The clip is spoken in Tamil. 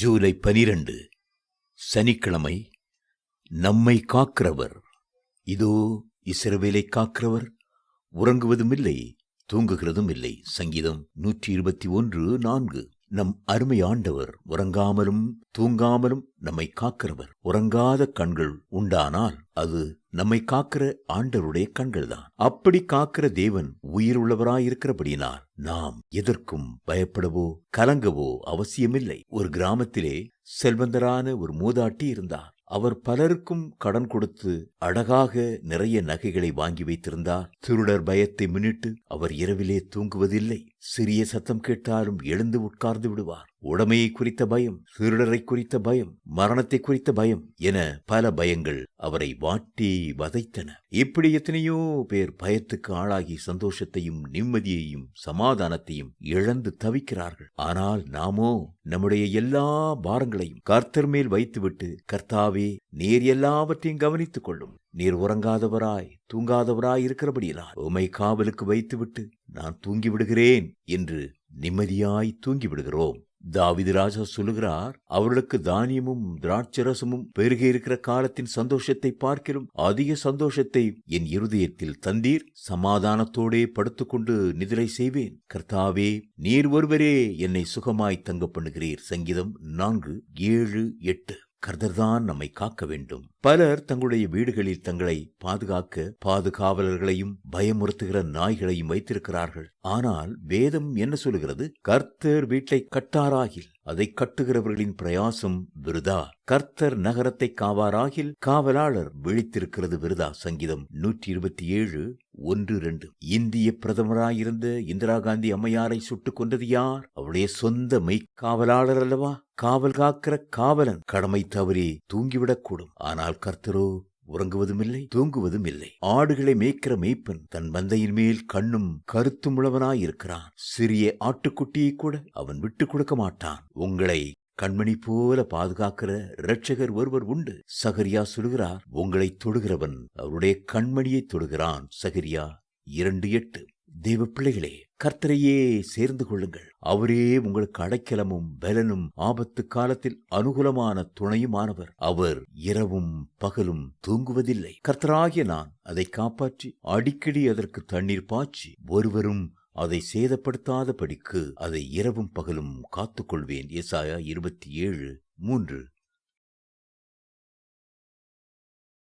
ஜூலை பனிரெண்டு சனிக்கிழமை நம்மை காக்கிறவர். இதோ இஸ்ரவேலை காக்கிறவர். உறங்குவதும் இல்லை தூங்குகிறதும் இல்லை சங்கீதம் நூற்றி இருபத்தி ஒன்று நான்கு. நம் அருமை ஆண்டவர் உறங்காமலும் தூங்காமலும் நம்மை காக்கிறவர். உறங்காத கண்கள் உண்டானால் அது நம்மை காக்கிற ஆண்டவருடைய கண்கள்தான். அப்படி காக்கிற தேவன் உயிர் உள்ளவராயிருக்கிறபடியினால் நாம் எதற்கும் பயப்படவோ கலங்கவோ அவசியமில்லை. ஒரு கிராமத்திலே செல்வந்தரான ஒரு மூதாட்டி இருந்தார். அவர் பலருக்கும் கடன் கொடுத்து அழகாக நிறைய நகைகளை வாங்கி வைத்திருந்தார். திருடர் பயத்தை முன்னிட்டு அவர் இரவிலே தூங்குவதில்லை. சிறிய சத்தம் கேட்டாலும் எழுந்து உட்கார்ந்து விடுவார். உடமையை குறித்த பயம் திருடரை குறித்த பயம் மரணத்தை குறித்த பயம் என பல பயங்கள் அவரை வாட்டி வதைத்தன. இப்படி எத்தனையோ பேர் பயத்துக்கு ஆளாகி சந்தோஷத்தையும் நிம்மதியையும் சமாதானத்தையும் இழந்து தவிக்கிறார்கள். ஆனால் நாமோ நம்முடைய எல்லா பாரங்களையும் கர்த்தர் மேல் வைத்துவிட்டு கர்த்தாவே நீர் எல்லாவற்றையும் கவனித்துக் கொள்ளும் நீர் உறங்காதவராய் தூங்காதவராய் இருக்கிறபடியினால் உமை காவலுக்கு வைத்துவிட்டு நான் தூங்கி விடுகிறேன் என்று நிம்மதியாய் தூங்கி விடுகிறோம் தாவிது ராஜா சொல்லுகிறார் அவர்களுக்கு தானியமும் திராட்சரசமும் பெருகி இருக்கிற காலத்தின் சந்தோஷத்தை பார்க்கிறோம் அதிக சந்தோஷத்தை என் இருதயத்தில் தந்தீர். சமாதானத்தோடே படுத்துக்கொண்டு நிதிரை செய்வேன். கர்த்தாவே நீர் ஒருவரே என்னை சுகமாய் தங்க பண்ணுகிறீர். சங்கீதம் நான்கு ஏழு எட்டு. கர்த்தர்தான் நம்மை காக்க வேண்டும். பலர் தங்களுடைய வீடுகளில் தங்களை பாதுகாக்க பாதுகாவலர்களையும் பயமுறுத்துகிற நாய்களையும் வைத்திருக்கிறார்கள். ஆனால் வேதம் என்ன சொல்லுகிறது? கர்த்தர் வீட்டை கட்டாராகில். அதை கட்டுகிறவர்களின் பிரயாசம் விருதா? கர்த்தர் நகரத்தை காவாராகில் காவலாளர் விழித்திருக்கிறது விருதா? சங்கீதம் நூற்றி இருபத்தி ஏழு ஒன்று ரெண்டு. இந்திய பிரதமராயிருந்த இந்திரா காந்தி அம்மையாரை சுட்டுக் கொண்டது யார்? அவருடைய சொந்த மெய்க்காவலாளர் அல்லவா? காவல் காக்கிற காவலன். கடமை தவறி தூங்கிவிடக்கூடும். ஆனால் கர்த்தரோ உறங்குவதும் இல்லை தூங்குவதும் இல்லை ஆடுகளை மேய்க்கிற மேய்ப்பன் தன் மந்தையின் மேல் கண்ணும் கருத்தும் உள்ளவனாயிருக்கிறான் சிறிய ஆட்டுக்குட்டியை கூட அவன் விட்டு கொடுக்க மாட்டான். உங்களை கண்மணி போல பாதுகாக்கிற இரட்சகர் ஒருவர் உண்டு. சகரியா சொல்கிறார் உங்களை தொடுகிறவன் அவருடைய கண்மணியை தொடுகிறான். சகரியா இரண்டு எட்டு. தேவ பிள்ளைகளே கர்த்தரையே சேர்ந்து கொள்ளுங்கள். அவரே உங்களுக்கு அடைக்கலமும் பலனும் ஆபத்து காலத்தில் அனுகூலமான துணையுமானவர். அவர் இரவும் பகலும் தூங்குவதில்லை. கர்த்தராகிய நான் அதை காப்பாற்றி அடிக்கடி அதற்கு தண்ணீர் பாய்ச்சி ஒருவரும் அதை சேதப்படுத்தாதபடிக்கு அதை இரவும் பகலும் காத்துக்கொள்வேன். ஏசாயா இருபத்தி ஏழு மூன்று.